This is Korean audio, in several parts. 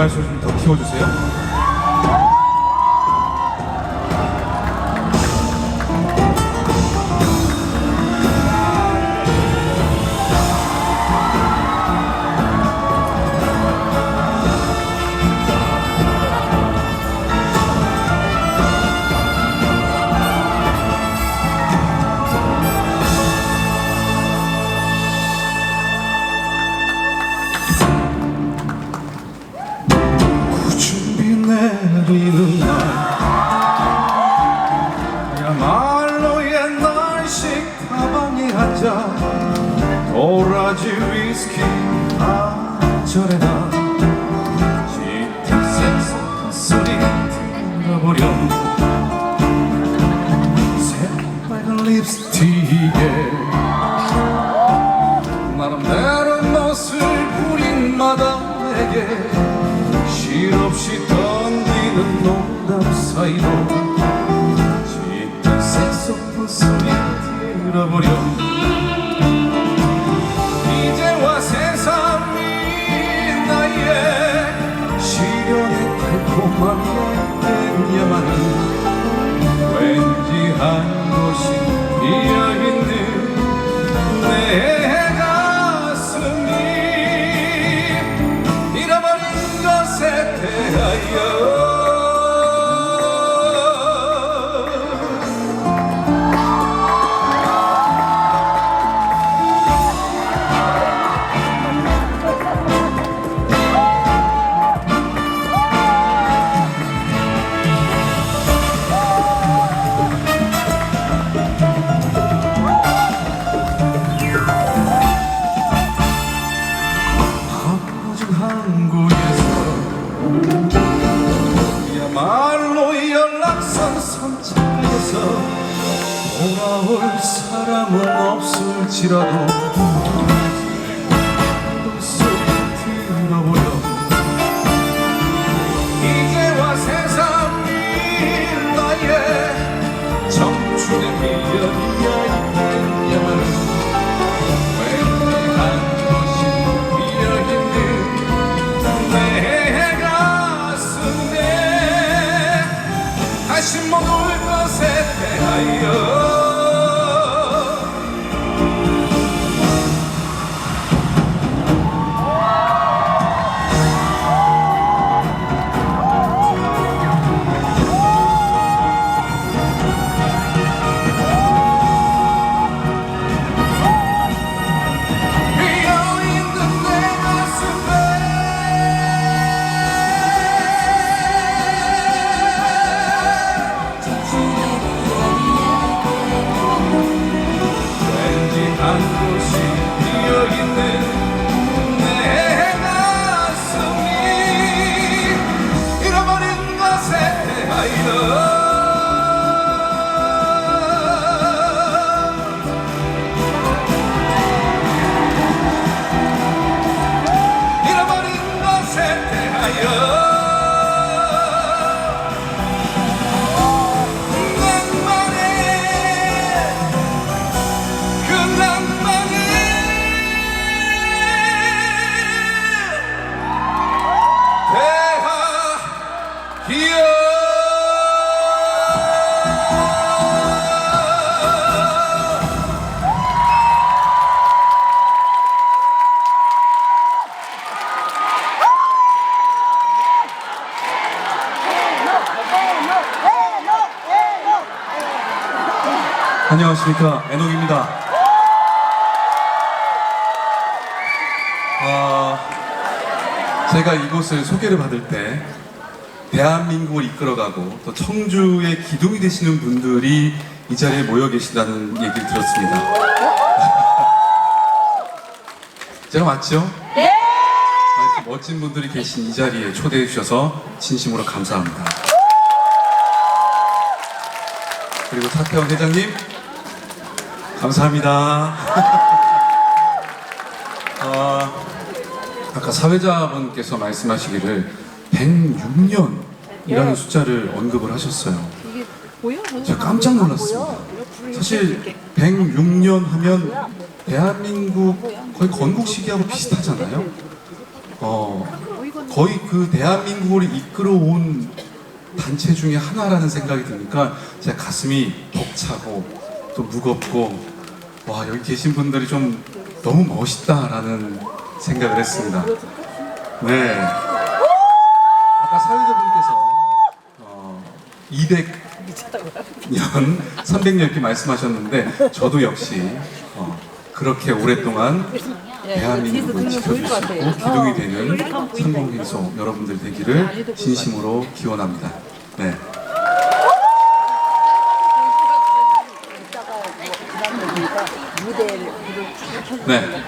이말소리 좀더 키워주세요. 도라지 위스키 한잔에다 한 곳이 비어 안녕하십니까 애녹입니다. 아, 제가 이곳을 소개를 받을 때 대한민국을 이끌어가고 또 청주의 기둥이 되시는 분들이 이 자리에 모여 계신다는 얘기를 들었습니다. 제가 맞죠? 네! 이렇게 멋진 분들이 계신 이 자리에 초대해 주셔서 진심으로 감사합니다. 그리고 차태원 회장님 감사합니다. 아, 아까 사회자분께서 말씀하시기를 106년이라는 숫자를 언급을 하셨어요. 이게? 제가 깜짝 놀랐습니다. 사실 106년 하면 대한민국 거의 건국 시기하고 비슷하잖아요. 어, 거의 그 대한민국을 이끌어온 단체 중에 하나라는 생각이 드니까 제 가슴이 벅차고 또 무겁고 와 여기 계신 분들이 좀 너무 멋있다라는 생각을 했습니다. 네. 아까 사회자분께서 어, 200년, 300년 이렇게 말씀하셨는데 저도 역시 어, 그렇게 오랫동안 대한민국을 지켜주시고 기둥이 되는 상공행소 여러분들 되기를 진심으로 기원합니다. 네. 무대를 네.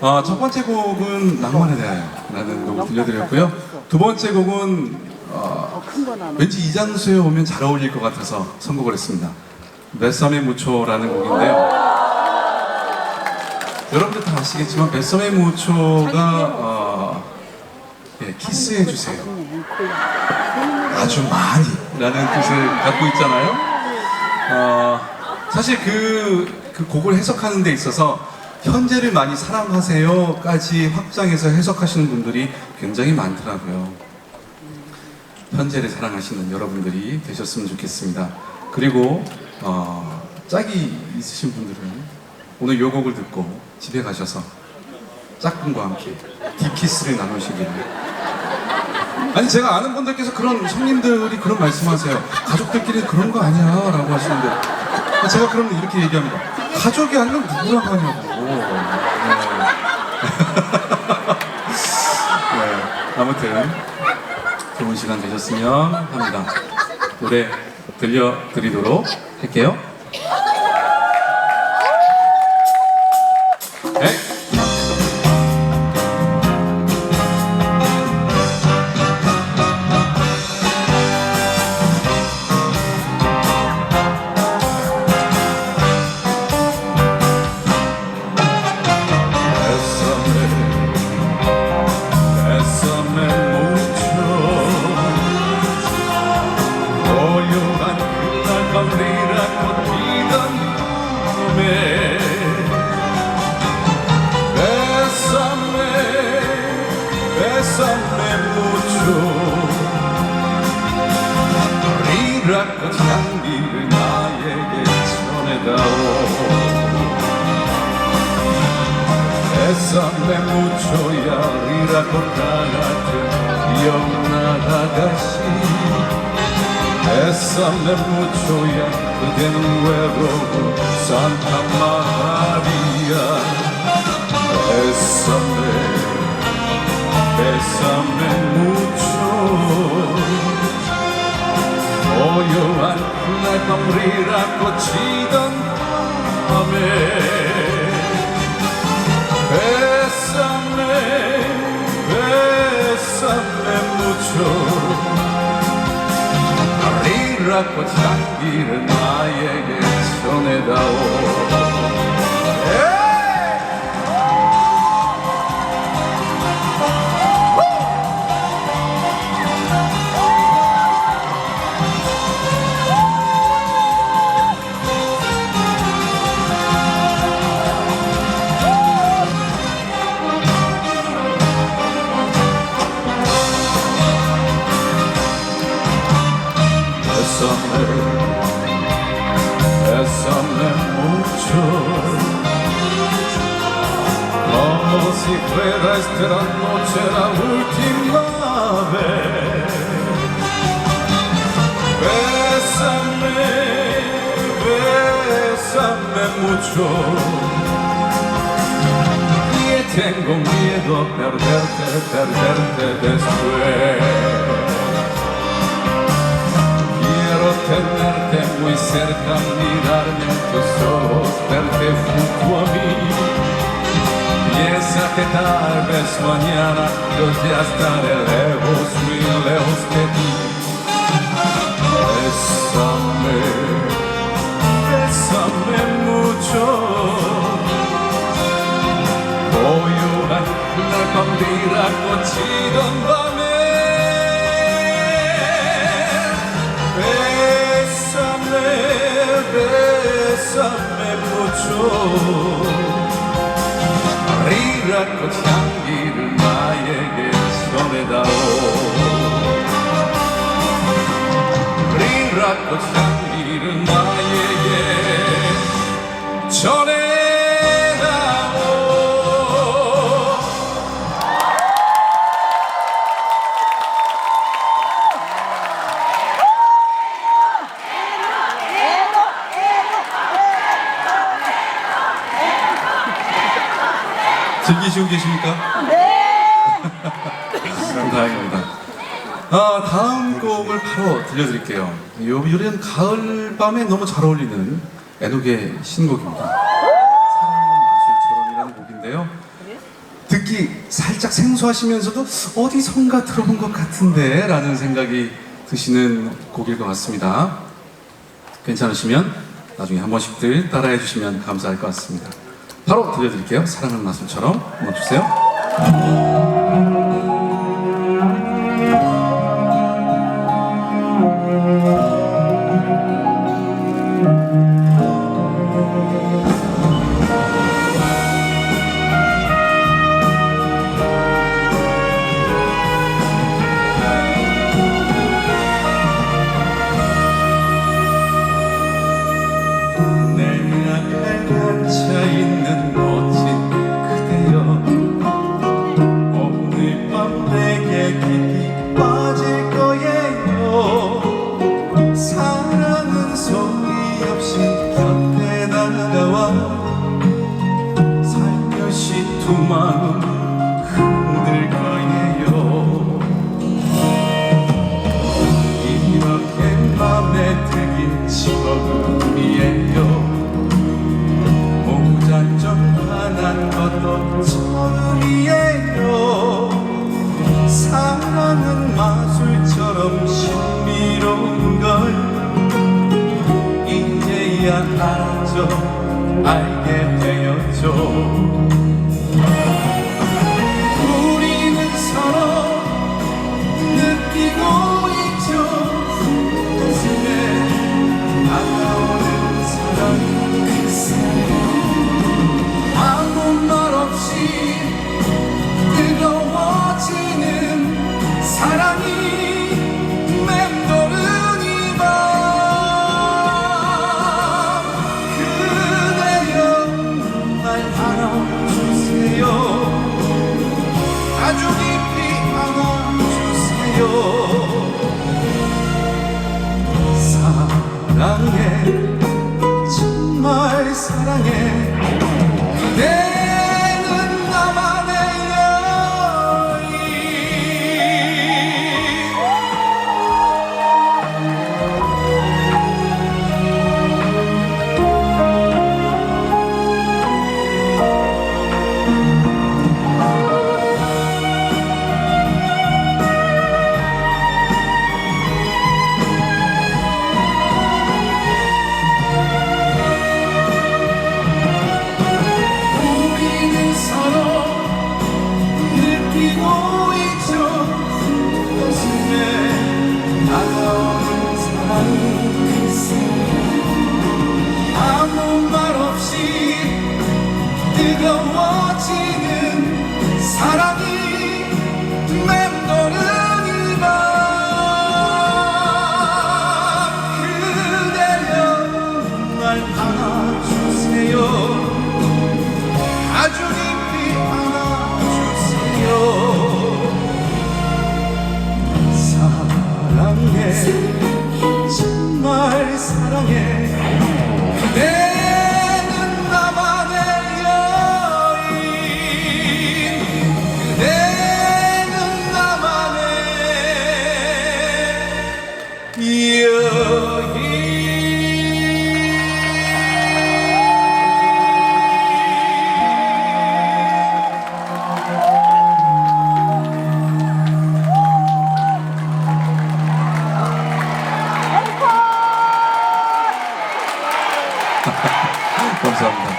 어, 첫 번째 곡은 낭만에 대하여라는 곡을 들려드렸고요. 두 번째 곡은 어, 왠지 이장수에 오면 잘 어울릴 것 같아서 선곡을 했습니다. 베썸의 무초라는 곡인데요. 여러분들 다 아시겠지만 베썸의 무초가 어, 예, 키스해 주세요. 아주 많이라는 뜻을 갖고 있잖아요. 어, 사실 그, 그 곡을 해석하는 데 있어서 현재를 많이 사랑하세요까지 확장해서 해석하시는 분들이 굉장히 많더라고요. 현재를 사랑하시는 여러분들이 되셨으면 좋겠습니다. 그리고 어, 짝이 있으신 분들은 오늘 요 곡을 듣고 집에 가셔서 짝꿍과 함께 딥키스를 나누시기를 아니 제가 아는 분들께서 그런 손님들이 그런 말씀하세요. 가족들끼리 그런 거 아니야 라고 하시는데 제가 그러면 이렇게 얘기합니다. 가족이 아니면 누구랑 하냐고. 네. 네. 아무튼 좋은 시간 되셨으면 합니다. 노래 들려드리도록 할게요. 고요한 리라꽃 지던 밤에 Bésame, bésame mucho 리라꽃 향기를 나에게 전해다오 si fuera esta noche la última vez. Bésame, bésame mucho, y tengo miedo a perderte, perderte después. Quiero tenerte muy cerca, mirarme en tus ojos, verte junto a mí. Piensa que tal vez mañana yo ya estaré lejos, muy lejos de ti. Bésame, bésame mucho. 고요한 그날 밤 리라꽃이 던 밤에 Bésame, bésame mucho 리라꽃 향기를 나에게 전해다오. 리라꽃 향기를 나에게 전해 계십니까? 네. 다행입니다. 아, 다음 곡을 바로 들려드릴게요. 요, 요런 가을 밤에 너무 잘 어울리는 애녹의 신곡입니다. 사랑의 마술처럼이라는 곡인데요. 듣기 살짝 생소하시면서도 어디선가 들어본 것 같은데 라는 생각이 드시는 곡일 것 같습니다. 괜찮으시면 나중에 한 번씩들 따라해 주시면 감사할 것 같습니다. 바로 들려드릴게요. 사랑하는 마술처럼 한번 주세요. 내 앞에 앉아 있는 알게 되었죠 감사합니다.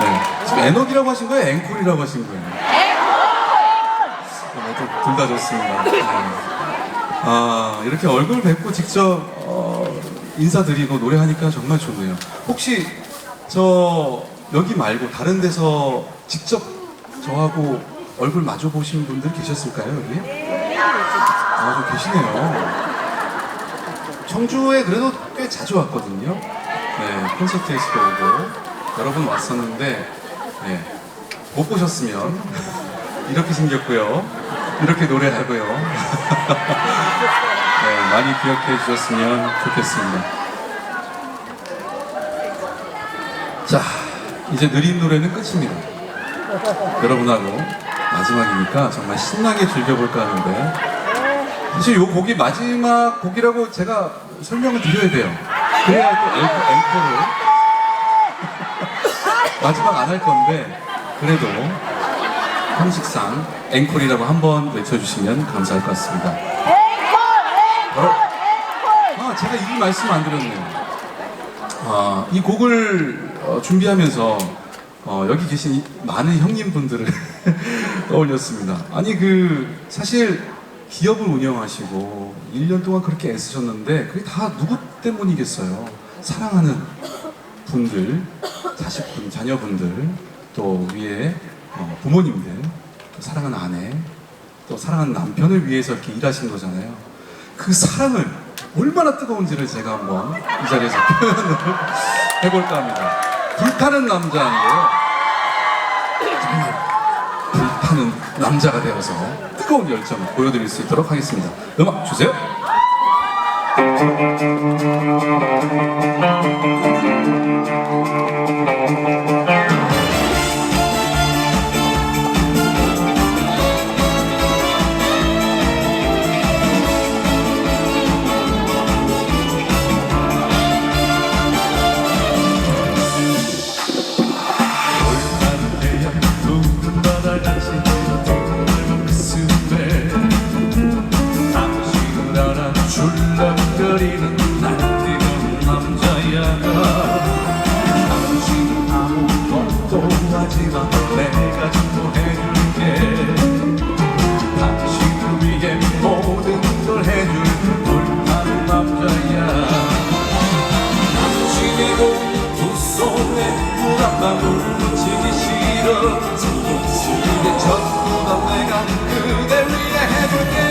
네. 지금 에녹이라고 하신 거예요? 앵콜이라고 하신 거예요? 앵콜! 둘다 좋습니다. 네. 아, 이렇게 얼굴 뵙고 직접 어, 인사드리고 노래하니까 정말 좋네요. 혹시 저 여기 말고 다른 데서 직접 저하고 얼굴 마주 보신 분들 계셨을까요 여기? 아, 좀 계시네요. 청주에 그래도 꽤 자주 왔거든요. 네, 콘서트에서도 오고 여러 번 왔었는데 네, 못 보셨으면 이렇게 생겼고요. 이렇게 노래하고요. 네, 많이 기억해 주셨으면 좋겠습니다. 자, 이제 느린 노래는 끝입니다. 여러분하고 마지막이니까 정말 신나게 즐겨볼까 하는데 사실 이 곡이 마지막 곡이라고 제가 설명을 드려야 돼요. 그래야 또 앵- 앵콜을 마지막 안 할 건데 그래도 형식상 앵콜이라고 한번 외쳐주시면 감사할 것 같습니다. 바로 아 제가 이 말씀 안 드렸네요. 아, 이 곡을 어, 준비하면서 어, 여기 계신 이 많은 형님분들을 떠올렸습니다. 아니 그 사실 기업을 운영하시고 1년 동안 그렇게 애쓰셨는데 그게 다 누구 때문이겠어요? 사랑하는 분들, 자식분, 자녀분들, 또 위에 어, 부모님들, 또 사랑하는 아내, 또 사랑하는 남편을 위해서 이렇게 일하시는 거잖아요. 그 사랑을 얼마나 뜨거운지를 제가 한번 이 자리에서 표현을 해볼까 합니다. 불타는 남자인데요. 정말 남자가 되어서 뜨거운 열정을 보여드릴 수 있도록 하겠습니다. 음악 주세요. 방울 묻히기 싫어. 이제 전부 다 내가 그대 위해 해줄게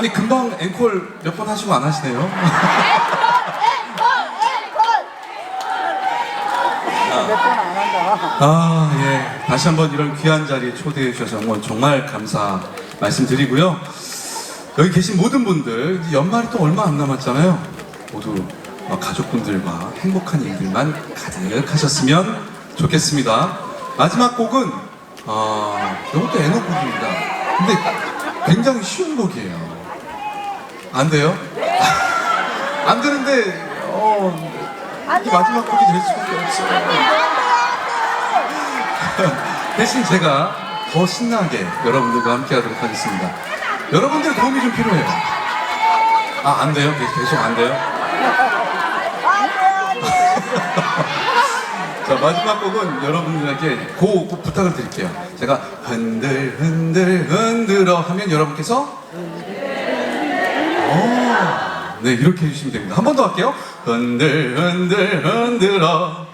아니 금방 앵콜 몇 번 하시고 안 하시네요. 몇번안 한다. 아, 예. 다시 한번 이런 귀한 자리에 초대해 주셔서 정말, 정말 감사 말씀드리고요. 여기 계신 모든 분들, 이제 연말이 또 얼마 안 남았잖아요. 모두 어, 가족분들과 행복한 일들만 가득하셨으면 좋겠습니다. 마지막 곡은, 어, 이것도 애노곡입니다. 근데 굉장히 쉬운 곡이에요. 안 돼요? 안 되는데, 어, 이 마지막 곡이 될 수밖에 없어요. 대신 제가 더 신나게 여러분들과 함께 하도록 하겠습니다. 여러분들 도움이 좀 필요해요. 아, 안 돼요? 계속, 안 돼요? 자, 마지막 곡은 여러분들에게 고, 고 부탁을 드릴게요. 제가 흔들, 흔들, 흔들어 하면 여러분께서 오, 네, 이렇게 해주시면 됩니다. 한 번 더 할게요. 흔들, 흔들, 흔들어.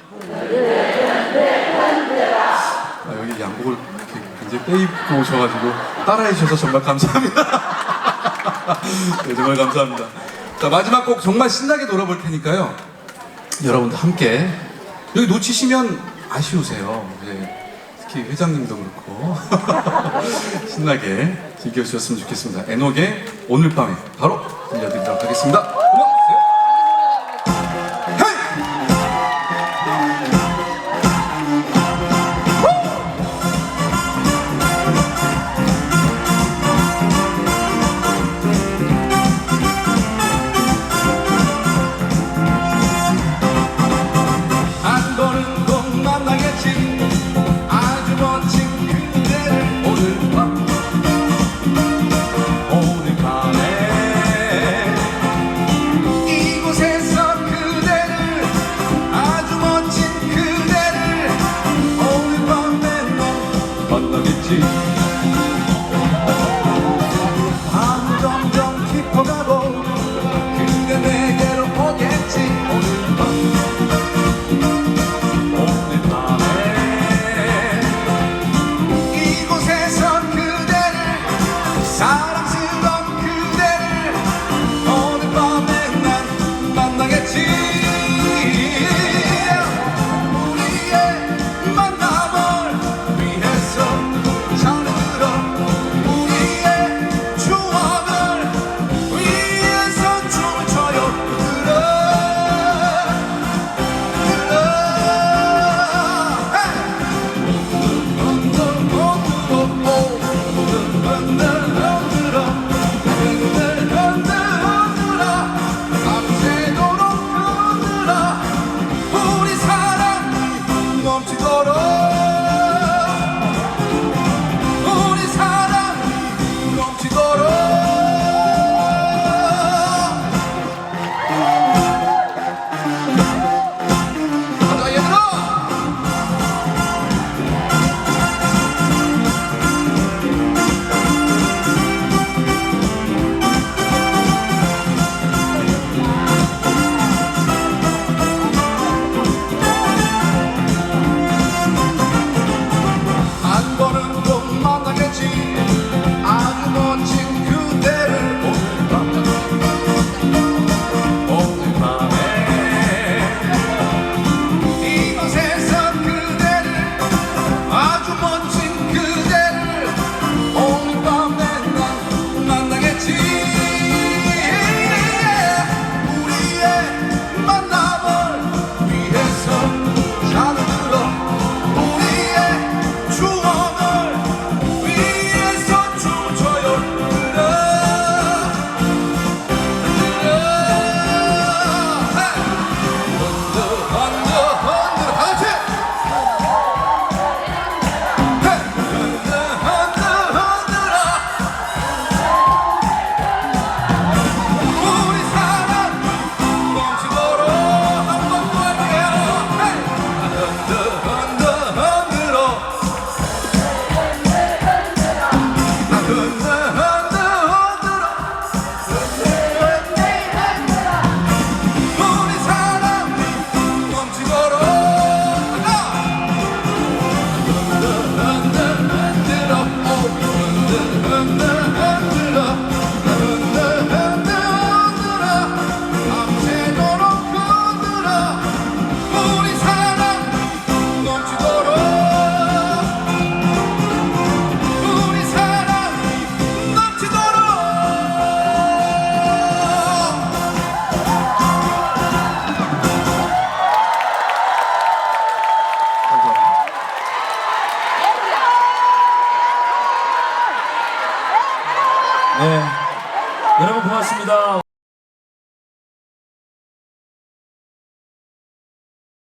아, 여기 양복을 이렇게 굉장히 빼입고 오셔가지고 따라해 주셔서 정말 감사합니다. 네, 정말 감사합니다. 자, 마지막 곡 정말 신나게 놀아볼 테니까요. 여러분도 함께 여기 놓치시면 아쉬우세요. 네, 특히 회장님도 그렇고 신나게 즐겨주셨으면 좋겠습니다. 에녹의 오늘 밤에 바로 들려드리도록 하겠습니다.